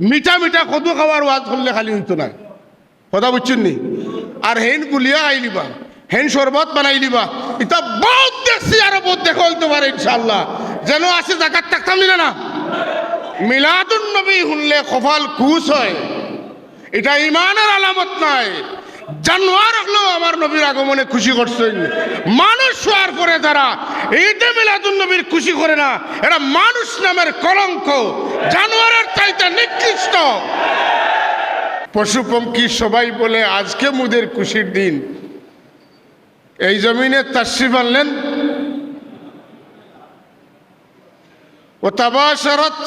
মিঠা মিঠা কদু খাওয়ার ওয়াজ করলে খালি হইতো না কথা বুঝছেন নি? আর হেন গুলিয়া আইলিবা, হেন শরবত বানাই লিবা এটা বহুত দেখছি আরও বহুত দেখা হইতে পারে ইনশাল্লাহ যেন আছে জাকাত থাকতাম না না। মিলাদুন নবী শুনলে কপাল কুচ হয়। এটা ইমানের আলামত নাই। জানোয়ার হলেও আমার নবীর আগমনে খুশি করছেন মানুষ হওয়ার পরে যারা ঈদে মিলাদুন নবীর খুশি করে না এরা মানুষ নামের কলঙ্ক জানোয়ারের চাইতে নিকৃষ্ট পশু পঙ্খী সবাই বলে আজকে মুদের খুশির দিন এই জমিনে তাশরিফ আনলেন وتباشرت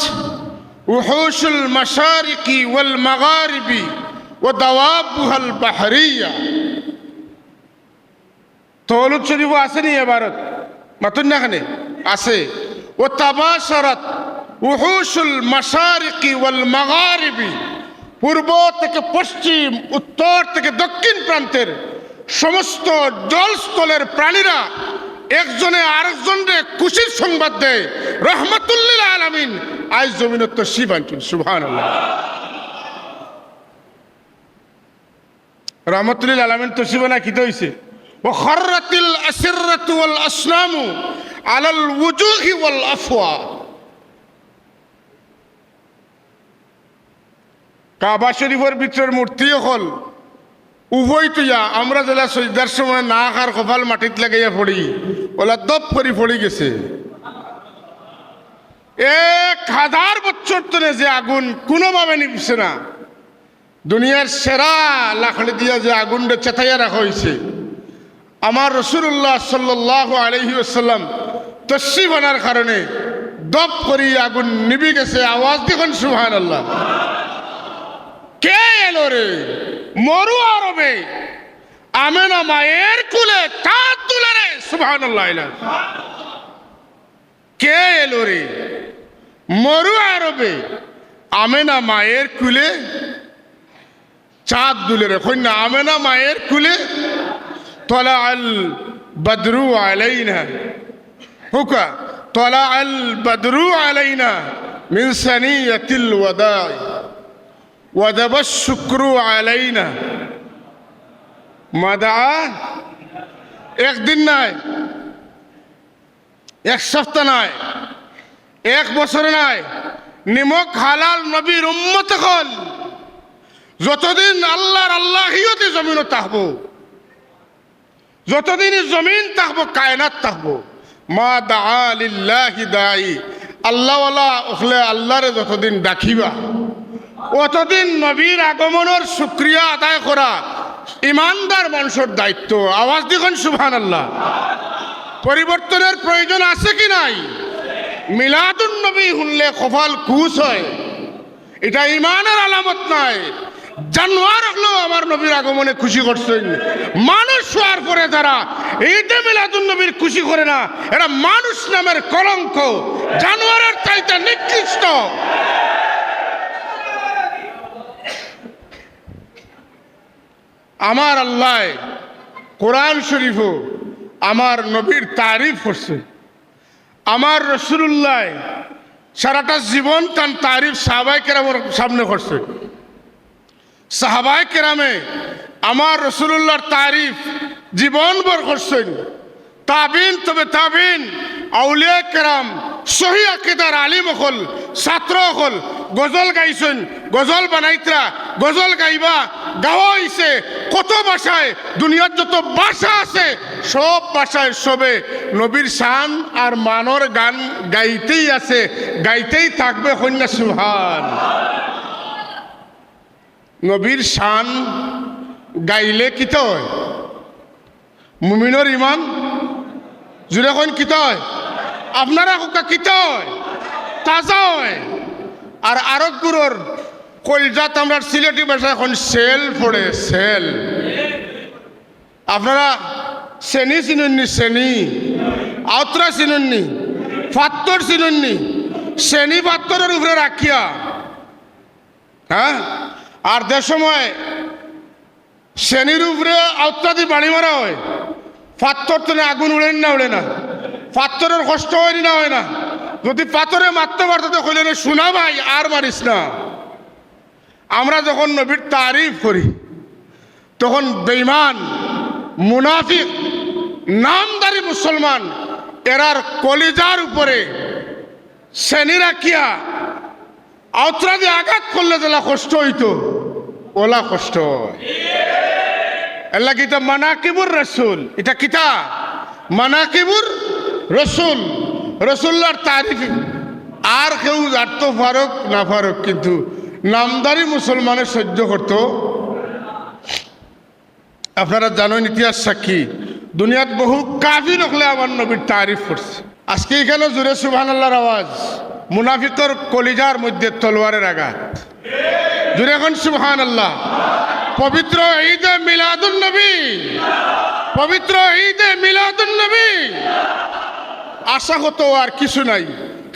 وحوش المشارق والمغارب ওয়াবুহাল বাহারিয়া। তহলুদ শরীফ আছে নি এবারত মাতুন নাখানে আছে। ও তাবাসারাত উহুসুল মাসারিকি ওয়াল মাগারিবি। পূর্ব থেকে পশ্চিম, উত্তর থেকে দক্ষিণ প্রান্তের সমস্ত জলস্থলের প্রাণীরা একজনে আরেকজনরে খুশির সংবাদ দেয়। রহমতুল্লিল আলমিন। আজ জমিনত্ব শিব আনছেন সুহান আল্লাহ রহমতুল্লিল আলামিন তো শিবনা কিতে হইছে وخرت الأسرة والأصنام على الوجوه والأفواه কাবা শরীফের ভিতরের মূর্তি হল উভয় তুইয়া আমরা যেলা সজদার সময় না খার কপাল মাটিত লাগাইয়া পড়ি ওলা দপ করে পড়ে গেছে এক হাজার বছর ধরে যে আগুন কোনোভাবে নিবছে না দুনিয়ার সেরা লাখড়ি দিয়া যে আগুনটা চেতাইয়া রাখা হয়েছে। আমার রসুল্লাহ সাল্লাহ আলহি আসাল্লাম তসিফ আনার কারণে দপ করি আগুন নিবি গেছে। আওয়াজ দেখুন সুহান আল্লাহ কে এলো রে? মরু আরবে। আমেনা মায়ের কুলে কাঁদ তুলে রে সুহান আল্লাহ কে এলো রে? মরু আরবে। আমেনা মায়ের কুলে চাঁদ দুলে রে কন্যা আমেনা মায়ের কুলে طلع البدر علينا هكا طلع البدر علينا من ثنية الوداع وجب الشكر علينا ما دعا একদিন নাই এক সপ্তাহ নাই এক বছর নাই নিমক হালাল নবীর উম্মত হল যতদিন আল্লাহর আল্লাহিয়তে জমিন তাহবো, যতদিন জমিন থাকব কায়নাত থাকব মা দাহি দায়ী আল্লাহওয়ালা ওখলে আল্লাহরে যতদিন ডাকিবা, অতদিন নবীর আগমনের শুক্রিয়া আদায় করা ইমানদার মানুষের দায়িত্ব। আওয়াজ দেখুন সুভান আল্লাহ পরিবর্তনের প্রয়োজন আছে কি নাই? মিলাদুন নবী শুনলে কপাল কুচ হয়। এটা ইমানের আলামত নাই। জানোয়ার হলেও আমার নবীর আগমনে খুশি করছেন মানুষ হওয়ার পরে যারা ঈদে মিলাদুন নবীর খুশি করে না, এরা মানুষ নামের কলঙ্ক। জানোয়ারের চাইতে নিকৃষ্ট। আমার আল্লাহ কোরআন শরীফ আমার নবীর তারিফ করছে। আমার রসুল্লাহ সারাটা জীবন তার তারিফ সাহাবাই কেরামের সামনে করছে। সাহাবাই কেরামে আমার রসুল্লাহর তারিফ জীবনভর করছেন। তাবিন, তবে তাবিন, আউলিয়া কেরাম, সহি আকিদার আলিম হল ছাত্র হল গজল গাইছেন, গজল বানাইতরা, গজল গাইবা গাওয়া হইছে কত ভাষায়, দুনিয়ার যত ভাষা আছে, সব ভাষায় সবে নবীর শান আর মানর গান গাইতেই আছে, গাইতেই থাকবে কন্যা সুহান নবীর শান গাইলে কিত হয়? মুমিনের ইমান জুড়ে কইন কিত হয়? আপনারা হুকা কিত তাজা হয়? আর আরবগুলোর কলজাত আমরা সিলেটি ভাষা এখন সেল পড়ে সেল আপনারা শ্রেণি চিনুননি শ্রেণি আউতরা চিনুননি ফাত্তর চিনুননি শ্রেণি পাত্তরের উপরে রাখিয়া হ্যাঁ আর যে সময় শ্রেণির উপরে আত্মাদি বাড়ি মারা হয়। পাথর তো আগুন উড়েন না, উড়ে না। পাথরের কষ্ট হয়নি না, হয় না। যদি পাথরে মারতে পারতো তো কইলেন, শোনা ভাই, আর মারিস না। আমরা যখন নবীর তারিফ করি, তখন বেইমান মুনাফিক, নামদারি মুসলমান, এরার কলিজার উপরে শ্রেণি রাখিয়া আউতরা দিয়ে আঘাত করলে যেলা কষ্ট হইতো। ওলা কষ্ট। এল্লা কিতা মানাকিবুর রসুল। এটা কিতা মানাকিবুর রসুল। রসুল্লার তারিফ। আর কেউ জানত ফারুক না ফারুক, কিন্তু নামদারি মুসলমানের সহ্য করত। আপনারা জানেন ইতিহাস সাক্ষী, দুনিয়াত বহু কাফি নকলে আমার নবীর তারিফ করছে। আজকে এখানে জুড়ে সুবহান আল্লাহর আওয়াজ, মুনাফিকর কলিজার মধ্যে তলোয়ারের আঘাত। জুড়ে এখন সুবহান আল্লাহ পবিত্র ঈদে মিলাদুন নবী। পবিত্র ঈদে মিলাদুন নবী। আশা হতো আর কিছু নাই।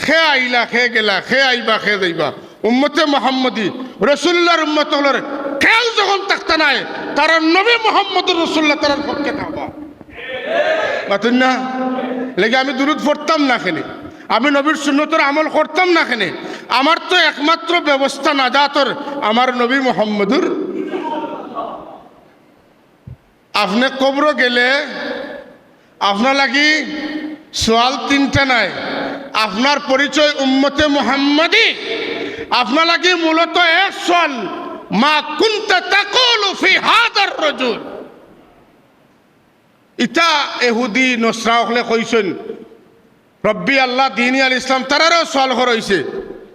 খে আইলা, খে গেলা, খে আইবা, খে যাইবা। উম্মতে মোহাম্মদী, রসুল্লাহর উম্মত হলার খেয়াল যখন থাকতে নাই, তারা নবী মোহাম্মদ রসুল্লাহ তার পক্ষে থাকবা। বাতুন না? লেগে আমি দূরত পড়তাম না খেনে। আমি নবীর সুন্নতর আমল করতাম না খেনে। আমার তো একমাত্র ব্যবস্থা না যাতর আমার নবী মোহাম্মদুর। আপনি কবর গেলে, আপনার লাগি সোয়াল তিনটা নাই। আপনার পরিচয় উম্মতে মোহাম্মদী। আপনার লাগি মূলত এক সোয়াল, মা কুন্তা তাকুলু ফি হাদার ইটা এহুদি নসরা হলে কইছেন, রব্বি আল্লাহ দিনী আল ইসলাম, তারারও সোয়াল হয়েছে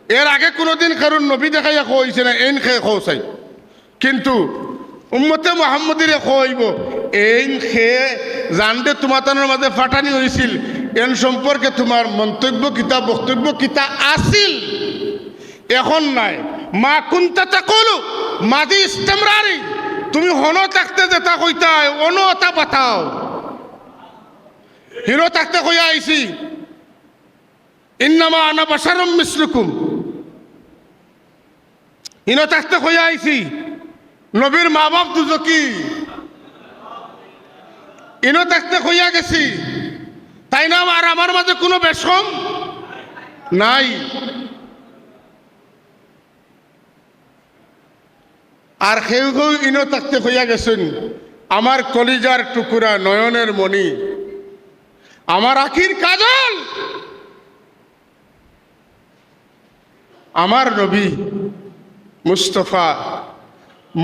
এর আগে কোনোদিন কারণ নবী দেখাইয়া কইছে না, এন খেয়ে খোসাই কিন্তু উম্মতে মোহাম্মদিরে কইব এই খেয়ে জানতে তোমার মাঝে ফাটানি হয়েছিল এন সম্পর্কে তোমার মন্তব্য কিতা বক্তব্য কিতা আসিল এখন নাই। মা কুন্তা তাকলু মাদি ইস্তেমরারি, তুমি হন থাকতে যেটা কইতাই, অন এটা পাঠাও। হিরো থাকতে কইয়া আইছি, ইন্নামা আনা বাসারম মিসলুকুম। ইনো থাকতে কইয়া আইছি। নবীর মা বাপ দুজকি ইনো থাকতে কইয়া গেছি। তাই না আর আমার মাঝে কোনো বেশম নাই। আর কেউ কেউ ইনো থাকতে কইয়া গেছেন। আমার কলিজার টুকুরা নয়নের মণি। আমার আখির কাজল। আমার নবী। মুস্তফা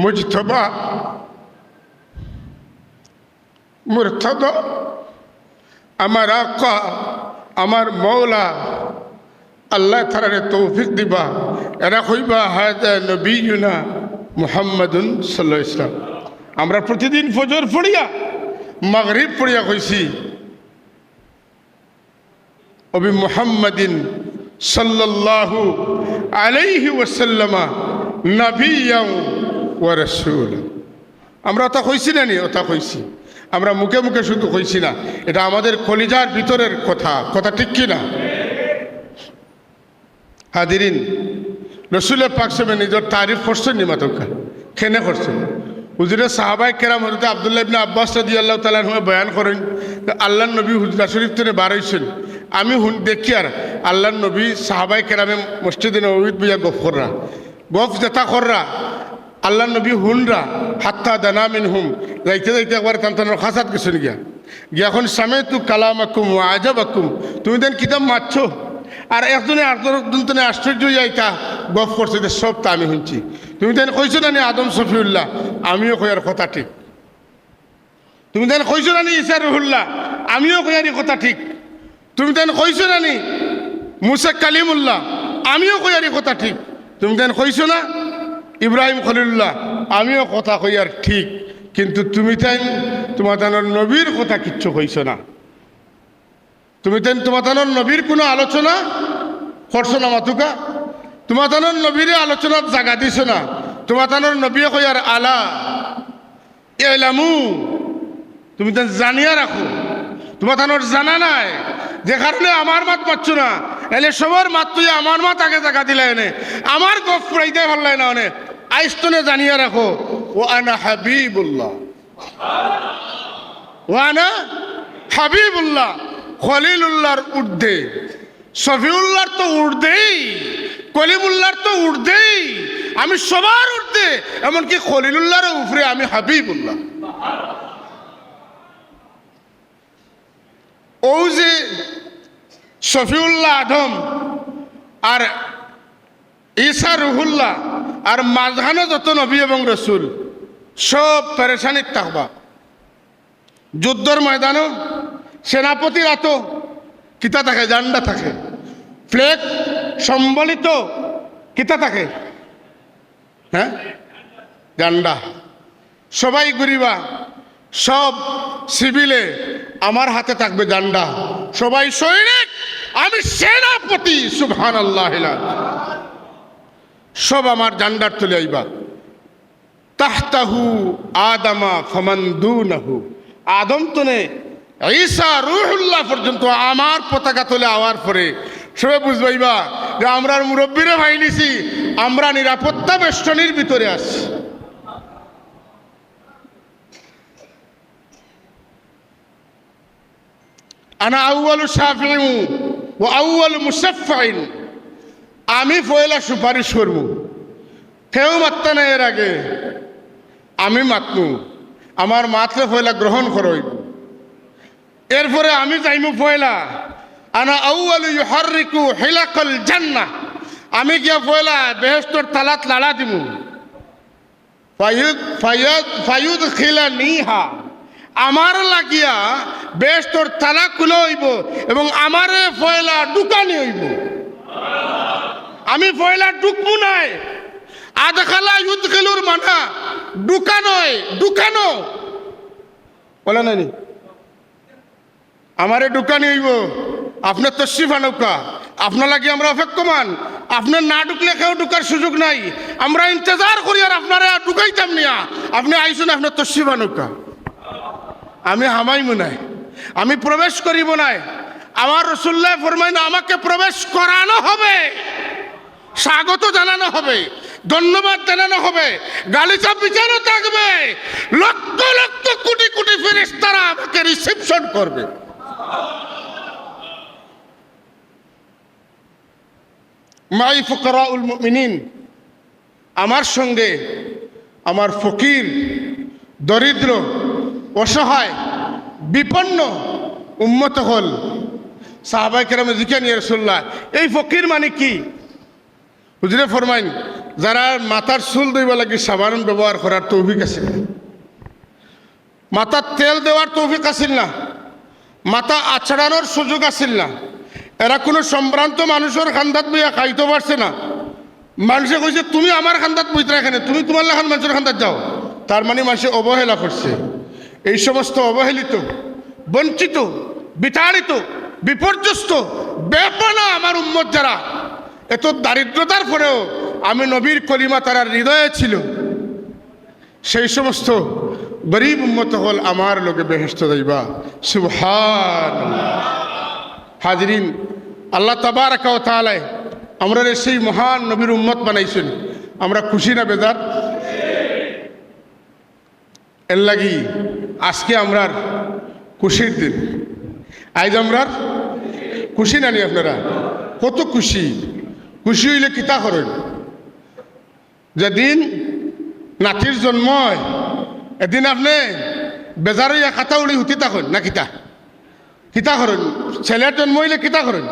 মুজতবা, মুরতদ, আমার আকা, আমার মৌলা আল্লাহ তারারে তৌফিক দিবা। এরা কইবা হায়দা নবীনা মুহাম্মাদুন সাল্লাহ ইসলাম আমরা প্রতিদিন ফজর পড়িয়া, মাগরিব পড়িয়া কইছি, অবি মুহাম্মাদিন সাল্লাল্লাহু আলাইহি ওয়াসাল্লামা আমরা ওটা কইছি না নি ওটা কইছি। আমরা মুখে মুখে শুধু কইছি না, এটা আমাদের কলিজার ভিতরের কথা কথা ঠিক কি না? হাদিরিন রসুলের পাকসেমে নিজের তারিফ করছেন নি মাতকা খেনে করছেন? হুজুরের সাহাবাই কেরাম হজরত আবদুল্লাহ ইবনে আব্বাস রাদি আল্লাহ তালাহ বয়ান করেন আল্লাহ নবী হুজরা শরীফ বার হয়েছেন আমি দেখি আর আল্লাহ নবী সাহাবাই কেরামে মসজিদে নবীদ বুঝা গফ কররা গফ যেটা কররা আল্লাহ নবী হুনরা, হাত্তা দানা মিন হুম যাইতে যাইতে একবার তান্তানোর খাসাত গেছেন গিয়া। গিয়া এখন সামে তু কালাম আকুম আজাব আকুম তুমি দেন কিতাব মারছো? আর একজনে আরেকজনে আশ্চর্য যাইতা গফ করছে যে সব তা আমি শুনছি। তুমি দেন কইছো না আদম শফিউল্লাহ? আমিও কয়ার কথা ঠিক। তুমি দেন কইছো না নি ইসা রহুল্লাহ? আমিও কয়ারি কথা ঠিক। তুমি দেন কইছো না মুসা কালিমুল্লাহ? আমিও কয়ারি কথা ঠিক। তুমি দেন কইছো না? ইব্রাহিম খলিল্লাহ আমিও কথা কইয়ার ঠিক, কিন্তু তুমি তাই তোমার তানোর নবীর কথা কিচ্ছু কইছো না। তুমি তেন তোমার তানোর নবীর কোনো আলোচনা করছ না মাতুকা? তোমার তানোর নবীরে আলোচনার জাগা দিছ না। তোমার তানোর নবী কইয়ার আলা এলামু তুমি তেন জানিয়া রাখো। তোমার তানোর জানা নাই। যে কারণে আমার মাত পাচ্ছ না। এলে সবার মাত তুই আমার মাত আগে জায়গা দিলে এনে। আমার পুরাইতে ভালো লাগে না অনে আইস্তনে জানিয়ে রাখো, ও আনা হাবিবুল্লাহ। ও আনা হাবিবুল্লাহ, খলিলুল্লাহর ঊর্ধ্বে। শফিউল্লাহর তো ঊর্ধ্বেই, কলিমুল্লাহর তো ঊর্ধ্বেই। আমি সবার আছে এমনকি খলিলুল্লাহর উপরে আমি হাবিবুল্লাহ। ও যে শফিউল্লাহ আদম আর ঈসা রুহুল্লাহ আর মাঝখানে যত নবী এবং রসুল, সব পেরেশানির থাকবা যুদ্ধর ময়দানও সেনাপতির এত কিতা থাকে, জান্ডা থাকে, ফ্লেগ সম্বলিত কিতা থাকে? হ্যাঁ? জান্ডা। সবাই ঘুরিবা, সব সিভিলে আমার হাতে থাকবে জান্ডা। সবাই সৈনিক! আমি সেনাপতি সুবহান আল্লাহ সব আমার জান্ডার তুলে আইবা। তাহতাহু আদামা ফমন্দুনাহু। আদম তনে ঈসা রুহুল্লাহ পর্যন্ত আমার পতাকা তুলে আওয়ার পরে সবে বুঝবাইবা যে আমরা মুরব্বীরে ভাই নিছি, আমরা নিরাপত্তা বেষ্টনীর ভিতরে আছি। আনা আউয়ালু শাফিউ। ও আউয়ালু মুসাফফাইন আমি ফয়লা সুপারিশ করব। কেউ মাত্তা না এর আগে। আমি মাতনু। আমার মাত্রে ফয়লা গ্রহণ করইব। এরপরে আমি যাইমু ফয়লা। আনা আউয়ালু ইউহাররিকু হিলাকাল জান্নাহ। আমি গিয়া ফয়লা বেহেশতর তালাত লাড়া দিমু। ফায়ুদ ফায়াদ ফায়ুদ খিলা নিহা আমার লাগিয়া বেশ তোর তালা খুলে হইব এবং আমারে ফয়লা ডুকানি হইব। আমি ফয়লা ডুকবো নাই। আদখালা ইউদ খেলুর মানা ডুকানোয় ডুকানো বলে নানি, আমারে ডুকানি হইব। আপনার তো শিফানৌকা আপনার লাগে আমরা অপেক্ষমান। আপনার না ঢুকলে কেউ ঢুকার সুযোগ নাই। আমরা ইন্তজার করি আর আপনারা ঢুকাইতাম নিয়া আপনি আইসুন আপনার তো শিফানৌকা আমি হামাইব নাই। আমি প্রবেশ করিব নাই। আমার রসুল্লাহ ফরমাইন, আমাকে প্রবেশ করানো হবে। স্বাগত জানানো হবে। ধন্যবাদ জানানো হবে। গালিচা বিচারও থাকবে। লক্ষ লক্ষ কোটি কোটি ফেরেস তারা আমাকে রিসেপশন করবে। মাই ফকরাউল মুমিনিন, আমার সঙ্গে আমার ফকির, দরিদ্র অসহায়, বিপন্ন উম্মত হল সাহাবাই কেরামে জিকে নিয়ে রসুল্লাহ এই ফকির মানে কি? হুজুরে ফরমাইন, যারা মাথার চুল দইব লাগে সাবান ব্যবহার করার তৌফিক আছে মাথার তেল দেওয়ার তৌফিক আছিল না। মাথা আছড়ানোর সুযোগ আছিল না। এরা কোনো সম্ভ্রান্ত মানুষের খান্দাত বইয়া খাইতে পারছে না। মানুষে কইছে, তুমি আমার খান্দাত বইতে এখানে তুমি তোমার লেখান মানুষের খান্দাত যাও। তার মানে মানুষে অবহেলা করছে। এই সমস্ত অবহেলিত, বঞ্চিত, বিতাড়িত, বিপর্যস্ত, বেপনা আমার উম্মত যারা, এত দারিদ্রতার পরেও আমি নবীর কলিমা তারা হৃদয়ে ছিল। সেই সমস্ত গরিব উম্মত হল আমার লোকে বেহেস্ত যাইবা সুবহান হাজরিন, আল্লাহ তাবারাকা ও তাআলায় আমরা সেই মহান নবীর উম্মত বানাইছেন। আমরা খুশি না বেদার এর লাগি আজকে আমরার খুশির দিন। আজ আমরার খুশি নানি আপনারা? কত খুশি। খুশি হইলে কিতা করেন? যেদিন নাতির জন্ম এদিন আপনি বেজার ইয়া খাতা উড়ি হুতি থাকেন, না কিতা? কিতা করেন? ছেলের জন্ম হইলে কিতা করেন?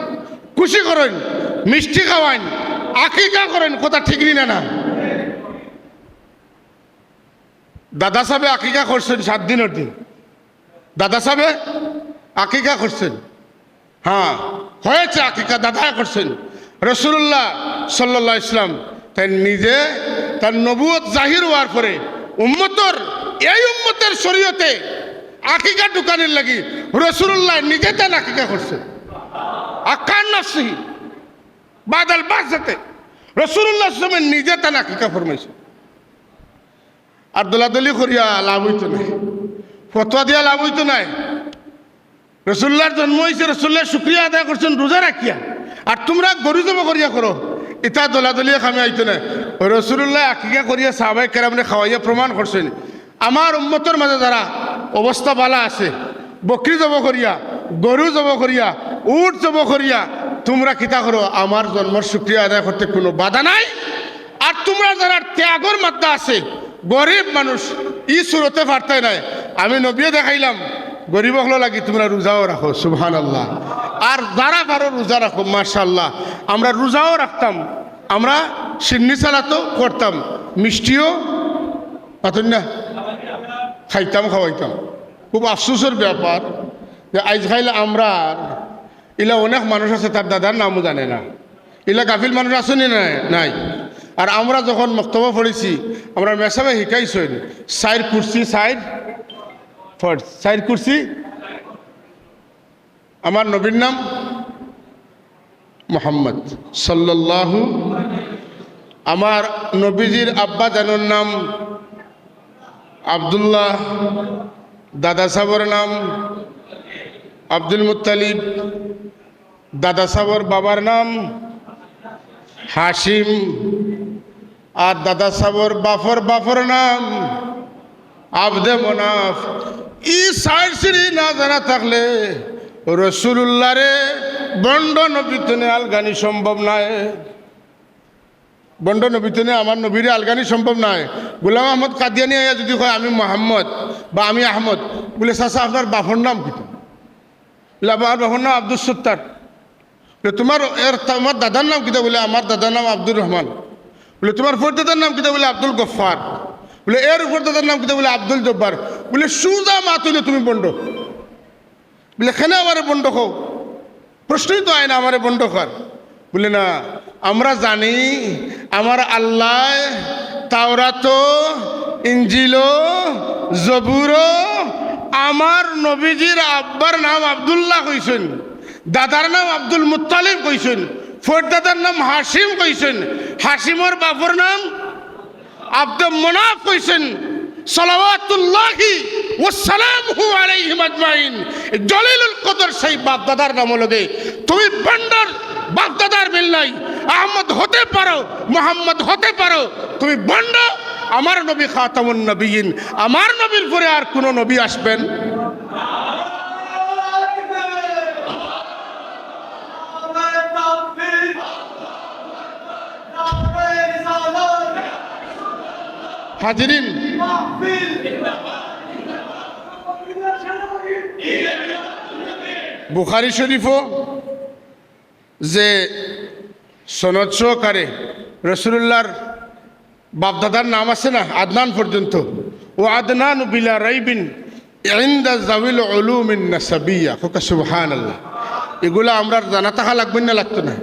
খুশি করেন? মিষ্টি খাওয়াইন? আকিকা করেন? কথা ঠিক না না? দাদা সাহেবে আকিকা করছেন সাত দিনের দিন। দাদা সাহেবে আকিকা করছেন। হ্যাঁ হয়েছে আকিকা, দাদা করছেন। রসুল্লাহ সাল্লাহ ইসলাম তাই নিজে তার নবুয়ত জাহির হওয়ার পরে উম্মতর, এই উম্মতের শরীয়তে আকিকা দোকানের লাগি রসুল্লাহ নিজে তার আকিকা করছেন। আকান নাফসিহি বাদাল বাসাতে রসুল্লাহ ইসলামের নিজে তার আকিকা ফরমাইছে আর দোলাদলি করিয়া লাভ হইতো নাই। ফতোয়া দিয়া লাভ হইতো নাই। রসুল্লার জন্ম হয়েছে রসুল্লার শুক্রিয়া আদায় করছেন, রোজা রাখিয়া। আর তোমরা গরু জমা করিয়া করো, ইতা দোলাদলিয়া খামে আইতো না রসুল্লাহ আকিকা করিয়া সাহাবাই কেরামনে খাওয়াইয়া প্রমাণ করছেন। আমার উম্মতর মাঝে যারা অবস্থা বালা আছে, বকরি জব করিয়া, গরু জব করিয়া, উট জব করিয়া, তোমরা কিতা করো, আমার জন্মর শুক্রিয়া আদায় করতে কোনো বাধা নাই। আর তোমরা যারা ত্যাগর মাত্রা আছে গরিব মানুষ, ই সুরতে পারতে নাই। আমি নবিয়ে দেখাইলাম, গরিব হলো লাগি তোমরা রোজাও রাখো সুবহান আল্লাহ আর যারা পারো রোজা রাখো মার্শাল্লাহ আমরা রোজাও রাখতাম, আমরা সিন্নি চালাতো করতাম, মিষ্টিও পাতুন না, খাইতাম, খাওয়াইতাম। খুব আফসোসের ব্যাপার যে আজ খাইলে আমরা, ইলা অনেক মানুষ আছে, তার দাদার নামও জানে না। ইলা গাফিল মানুষ আসেনি নাই? নাই। আর আমরা যখন বক্তব্য পড়েছি, আমরা মেসাবে শিকাইছেন সাইড কুর্সি সাইড ফর্স সাইড কুর্সি। আমার নবীর নাম মোহাম্মদ সাল্লাল্লাহু। আমার নবীজির আব্বা জানুর নাম আবদুল্লাহ। দাদা সাবর নাম আব্দুল মুত্তালিব। দাদা সাবর বাবার নাম হাসিম আর দাদা সাবর বাফর বাফর নাম। আবদে মনাফ। ই সাইড সিঁড়ি না জানা থাকলে রসুল্লাহ রে বন্ড নবীতনে আলগানি সম্ভব নয় বন্ড নবীতনে আমার নবীরে আলগানি সম্ভব নয় গোলাম আহমদ কাদিয়ানি আয়া যদি কয়, আমি মোহাম্মদ বা আমি আহমদ বলে, চাচা, আপনার বাফর নাম কি আমার বাফর নাম আব্দুল সত্তার। তোমার, এর, তোমার দাদার নাম কিতা বলে, আমার দাদার নাম আব্দুর রহমান। বলে, তোমার ফোর দাদার নাম কিতা বলে, আব্দুল গফার বলে, এর উপর দাদার নাম কিতা বলে, আব্দুল জব্বার। বলে, সুজা মা তুলে তুমি বন্ড। বলে, কেন আমারে বন্ড খো প্রশ্নই তো আয় না, আমারে বন্ড কর। বলে, না, আমরা জানি, আমার আল্লাহ তাওরাত ইঞ্জিল জবুর, আমার নবীজির আব্বার নাম আবদুল্লাহ কইছেন, দাদার নাম আব্দুল মুতালিব কইছেন। ফোর দাদার নাম হাসিম কইছেন। হাসিমর বাবুর নাম আব্দ মনাফ কইছেন। সালাওয়াতুল্লাহি ওয়াসালামহু আলাইহিম আজমাইন। জলিলুল কদর সেই বাপ দাদার নাম লগে তুমি বন্ডার বাপ দাদার মিল নাই। আহমদ হতে পারো, মোহাম্মদ হতে পারো। তুমি বন্ড আমার নবী খাতামুন নবীন। আমার নবীর পরে আর কোন নবী আসবেন। হাজিরিন। বুখারি শরীফও যে সনদ সহকারে রসুল্লাহর বাপদাদার নাম আছে না, আদনান পর্যন্ত। ও আদনান বিলা রাইবিন ইন্দা আল্লাহ এগুলো আমরা জানা থাকা লাগবেন না, লাগতো না।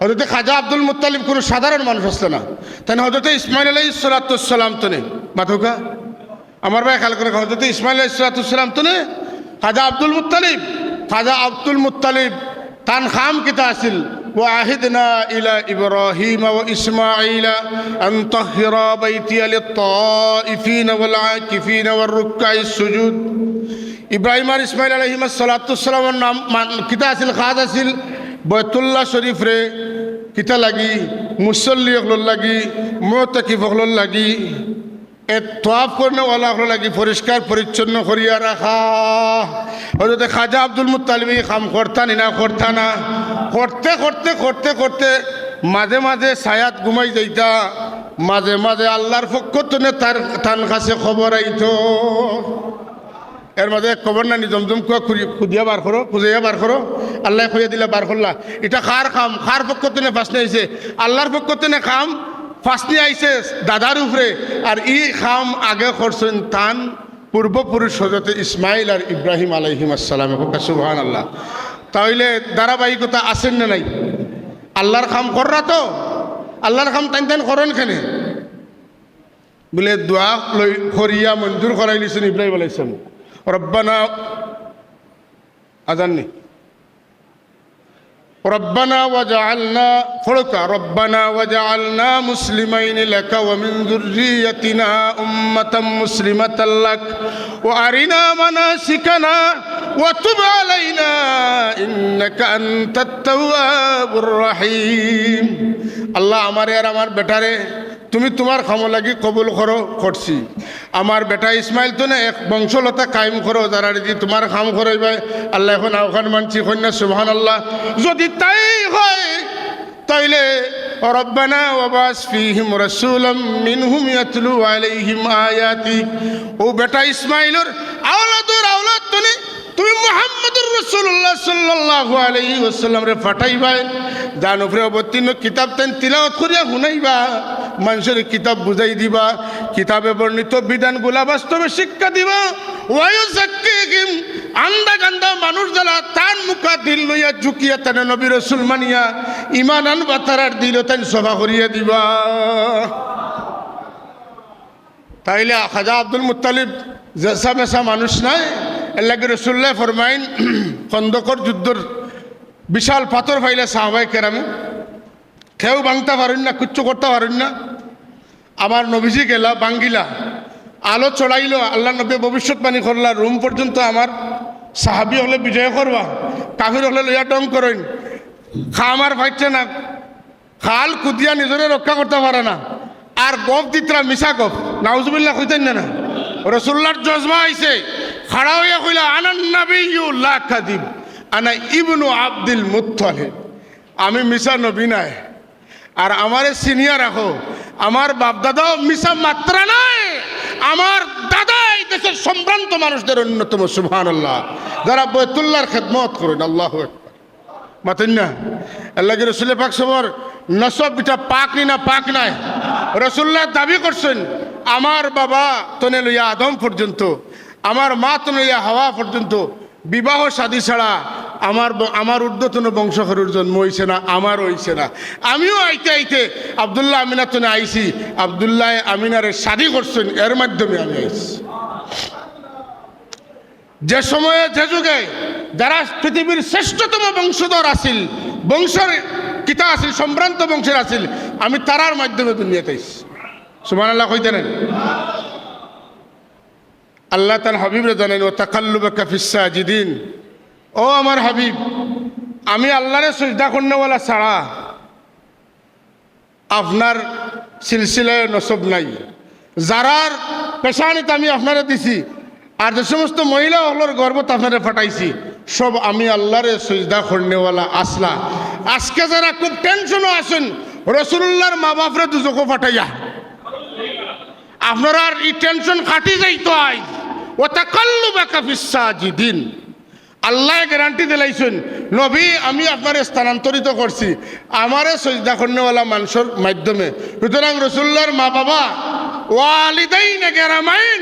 হজরতে খাজা আব্দুল মুতালিব কোনো সাধারণ মানুষ আসতো না তাই হজরতে ইসমাইল আলাই সালাতাম তো নেই মাথুকা আমার ভাই খেয়াল করে হজরতে ইসমাইল আলাই সালাতাম তো নেই খাজা আব্দুল মুতালিব খাজা আব্দুল মুতালিব তান খাম কিতা আসিল وعهدنا إلى إبراهيم وإسماعيل أن طهر بيتي للطائفين والعاكفين والركع السجود ইব্রাহিম আর ইসমাইল আলহিম সালাতামের নাম মান- বয়তুল্লাহ শরীফ রে কিতা লাগি মুসল্লি হকলোর লাগি মোতাকিফ হকলোর লাগি এ তোয়াফ করনে ওলা হলো লাগি, পরিষ্কার পরিচ্ছন্ন করিয়া রাখা। হজরতে খাজা আব্দুল মুতালিম কাম করতা নি করতা না। করতে করতে করতে করতে মাঝে মাঝে ছায়াত ঘুমাই যাইতা, মাঝে মাঝে আল্লাহর পক্ষ তনে তার তার কাছে খবর আইতো। এর মাঝে খবর নানি জমজম কুয়া খুদিয়া বার করো খুঁজাইয়া বার করো। আল্লাহ খুঁজে দিলে বার করলা। এটা খার খাম, খার পক্ষ তেনে ফাঁসনি আইছে। আল্লাহর পক্ষ তেনে খাম, ফাঁসনি আইছে দাদার উপরে। আর ই খাম আগে করছেন তান পূর্বপুরুষ হজরতে ইসমাইল আর ইব্রাহিম আলাইহিম আসসালাম সুবহান আল্লাহ তাহলে ধারাবাহিকতা আছেন না নাই? আল্লাহর খাম কররা তো? আল্লাহর খাম টাইন টাইন করেন কেনে? বলে দোয়া লই করিয়া মঞ্জুর করাই লিছেন ইব্রাহিম আলাইসালাম রব্বানা আজাননি ربنا وجعلنا فرق ربنا وجعلنا مسلمين لك ومن ذريتنا أمة مسلمة لك وأرنا مناسكنا وتب علينا إنك أنت التواب الرحيم الله আমার আর আমার বেটারে তুমি তোমার খামো লাগি কবুল করো, করছি। আমার বেটা ইসমাইল তো না, এক বংশলতা কায়েম করো, যারা যদি তোমার খাম করাইবাই আল্লাহ এখন আওখান মানছি, কন্যা সুবহান আল্লাহ যদি তাই হয়, তাইলে ও বেটা তুমি তুমি অবতীর্ণ কিতাব তেন তিলাওয়াত করিয়া শুনাইবা। মানুষের কিতাব বুঝাই দিবা, কিতাবে বর্ণিত বিধানগুলা বাস্তবে শিক্ষা দিবা। আন্দা মানুষ মুখা দিল ইমান সভা দিবা। তাইলে খাজা আব্দুল মুতালিব নাই, এর লাগে রসুল্লাহ ফরমাইন, খন্দকর যুদ্ধর বিশাল পাথর ফাইলে সাহবাই কেরামে কেউ ভাঙতে পারেন না কিচ্ছু করতে পারেন না। আমার নবীজি গেলা বাঙ্গিলা। আলো চড়াইলো আল্লাহ নবী ভবিষ্যৎবাণী করলা রুম পর্যন্ত আমার সাহাবি হলে বিজয় করবা, কাফির হলে লইয়া টং করেন। খা আমার পাইছে না, খাল কুদিয়া নিজরে রক্ষা করতে পারে না। আর গপ দিতরা মিশা গপ নাউজুবিল্লাহ কইতেন না রসুল্লার জজমা আইছে খাড়া হইয়া কইলা, আনান নাবিউল্লাহ কাদিব, আনা ইবনু আব্দুল মুত্তালিব। আমি মিশা নবী নাই। আর আমারে সিনিয়র রাখো আমার বাপ দাদাও মিশা মাত্রা নাই আমার দাদা এই দেশের সম্ভ্রান্ত মানুষদের অন্যতম সুবহান আল্লাহ যারা বৈতুল্লাহর খেদমত করেন, আল্লাহ মাতেন না? আল্লাহ রসুল্লাহ পাক সবর? নসব এটা পাক নি না পাক নাই? রসুল্লাহ দাবি করছেন, আমার বাবা তনে লইয়া আদম পর্যন্ত, আমার মা তনে লইয়া হাওয়া পর্যন্ত, বিবাহ শাদী ছাড়া আমার আমার ঊর্ধ্বতন বংশখরুর জন্ম হইছে না, আমার হইছে না। আমিও আইতে আইতে আবদুল্লাহ আমিনা তনে আইছি, আবদুল্লাহ আমিনারে শাদী করছেন, এর মাধ্যমে আমি আইছি। যে সময়ে, যে যুগে যারা পৃথিবীর শ্রেষ্ঠতম বংশধর আছিল, বংশের কিতা আছিল, সম্ভ্রান্ত বংশের আছিল, আমি তারার মাধ্যমে দুনিয়াতে আইছি। সুমান আল্লাহ কইতে নেন। আল্লাহ তার হাবিবরে জানেন ও তাকাল্লুবে কাফিসা জিদিন ও আমার হাবিব, আমি আল্লাহরে সজদা করনেওয়ালা ছাড়া আপনার সিলসিলায় নসব নাই। যারার পেশানিত আমি আপনারা দিছি আর যে সমস্ত মহিলা হলোর গর্বত আপনারা ফাটাইছি, সব আমি আল্লাহরে সজদা করনেওয়ালা আসলা। আজকে যারা খুব টেনশনও আসেন রসুল্লাহর মা বাপরে দুজকো ফাটাইয়া। আপনারা এই টেনশন কাটি যাইতো আই ও তাকাল্লু বাকা দিন আল্লাহ গ্যারান্টি দিলাইছেন। নবী, আমি আপনার স্থানান্তরিত করছি। আমারে সজদা করনেওয়ালা মানুষের মাধ্যমে। সুতরাং রসুল্লার মা বাবা ওয়ালিদাই না গেরামাইন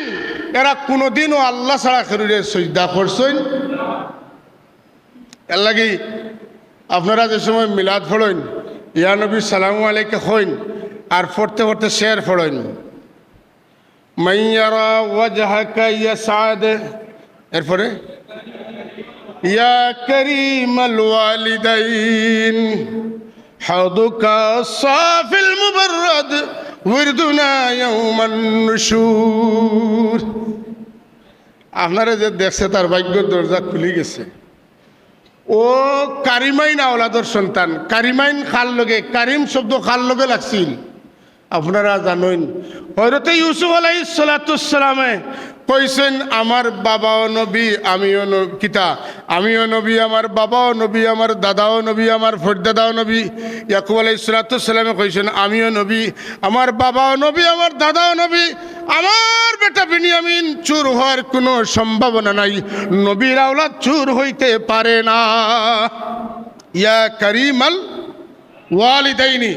এরা কোনোদিনও আল্লাহ ছাড়া খেরুরে সজদা করছেন। এর লাগি আপনারা যে সময় মিলাদ ফড়েন ইয়া নবী সালাম আলাইকে হইন আর পড়তে পড়তে শের ফড়েন মাইয়ারা ওয়াজহাকা ইয়াসাদ, এরপরে ইয়া করিমাল ওয়ালিদাইন হাউদুকা সাফিল মুবাররাদ, উর্দুনা ইয়াউমান নুশুর। আপনারা যে দেখছে তার ভাগ্য দরজা খুলে গেছে। ও কারিমাইন আওলাদর সন্তান, কারিমাইন খাল লগে, কারিম শব্দ খাল লগে লাগছিল। আপনারা জানেন হয়তো ইউসুফ আলাই সালাতামে কইছেন, আমার বাবাও নবী, আমিও কিতা? আমিও নবী, আমার বাবাও নবী, আমার দাদাও নবী, আমার ফরদাদাও নবী। ইয়াকুব আলাই সালাতামে কইছেন, আমিও নবী, আমার বাবাও নবী, আমার দাদাও নবী, আমার বেটা বিনিয়ামিন চুর হওয়ার কোনো সম্ভাবনা নাই, নবীর আওলাদ চুর হইতে পারে না। ইয়া করিমাল ওয়ালিদাইনি।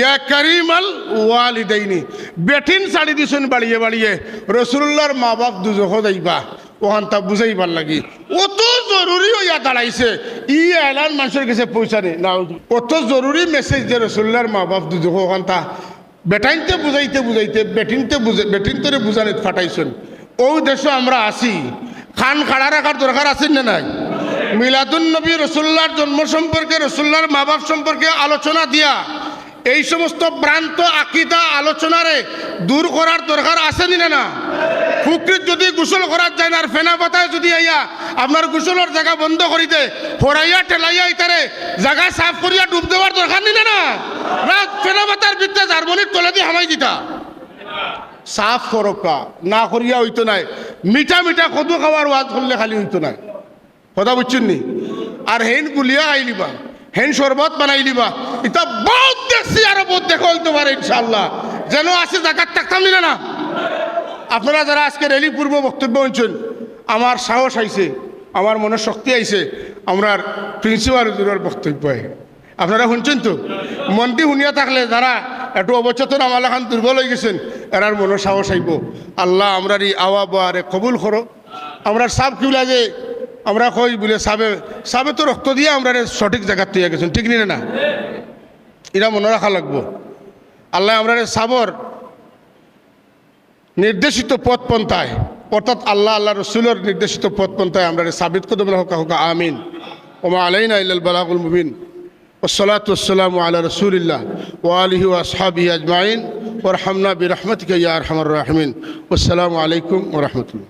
ইয়া করিমাল ওয়ালিদাইনি। বেঠিন শাড়ি দিছেন বাড়িয়ে বাড়িয়ে রসুল্লাহর মা বাপ দুজহ যাইবা ওখান তা বুঝাইবার লাগি। অত জরুরি হইয়া দাঁড়াইছে। ই এলান মানুষের কাছে পয়সা নেই। না, অত জরুরি মেসেজ যে রসুল্লাহর মা বাপ দুজহ ওখান তা বেটাইনতে বুঝাইতে বুঝাইতে বেটিনতে বুঝে বেটিনতে বুঝানিত ফাটাইছেন। ও দেশ আমরা আসি খান খাড়া রাখার দরকার আছেন না নাই? মিলাদুন নবী রসুল্লার জন্ম সম্পর্কে রসুল্লার মা বাপ সম্পর্কে আলোচনা দিয়া এই সমস্ত ভ্রান্ত আকিদা আলোচনারে দূর করার দরকার আছে না না? পুকুরিত যদি গোসল করার যায় না, আর ফেনা পাতায় যদি আইয়া আপনার গোসলের জায়গা বন্ধ করি দে ফরাইয়া ঠেলাইয়া ইতারে জায়গা সাফ করিয়া ডুব দেওয়ার দরকার না না ফেনা পাতার বিদ্যা জার্মনির তলে দিয়ে হামাই দিতা। সাফ করকা না করিয়া হইতো নাই। মিঠা মিঠা কদু খাওয়ার ওয়াজ করলে খালি হইতো নাই। কথা বুঝছেন নি? আর হেন গুলিয়া আইলিবা, হেন শরবত বানাই লিবা এটা বহুত দেখছি আরও বহুত দেখা হইতে পারে ইনশাল্লাহ যেন আছে জায়গার থাকতাম না না আপনারা যারা আজকে র্যালি পূর্ব বক্তব্য শুনছেন, আমার সাহস আইছে, আমার মনে শক্তি আইছে আমরার প্রিন্সিপাল হুজুরের বক্তব্য আপনারা শুনছেন তো? মন্ত্রী শুনিয়া থাকলে যারা একটু অবচেতন, আমার এখন দুর্বল হয়ে গেছেন এরার মনে সাহস আইব। আল্লাহ আমরার এই আওয়া বারে কবুল করো। আমরা সাপ কিউলা যে আমরা কই বলে সাবে সাবে তো রক্ত দিয়ে আমরা সঠিক জায়গার তৈরি গেছেন ঠিক নিলে না এরা মনে রাখা লাগবো আল্লাহ আমরা সাবর নির্দেশিত পথ পন্থায় অর্থাৎ আল্লাহ আল্লাহ রসুলের নির্দেশিত পথ পন্থায় আমরা সাবিত কদম হকা হকা আমিন ওমা আলাইনা ইল্লাল বালাগুল মুবিন والصلاة والسلام على رسول الله وآله وأصحابه أجمعين وارحمنا برحمتك يا أرحم الراحمين والسلام عليكم ورحمة الله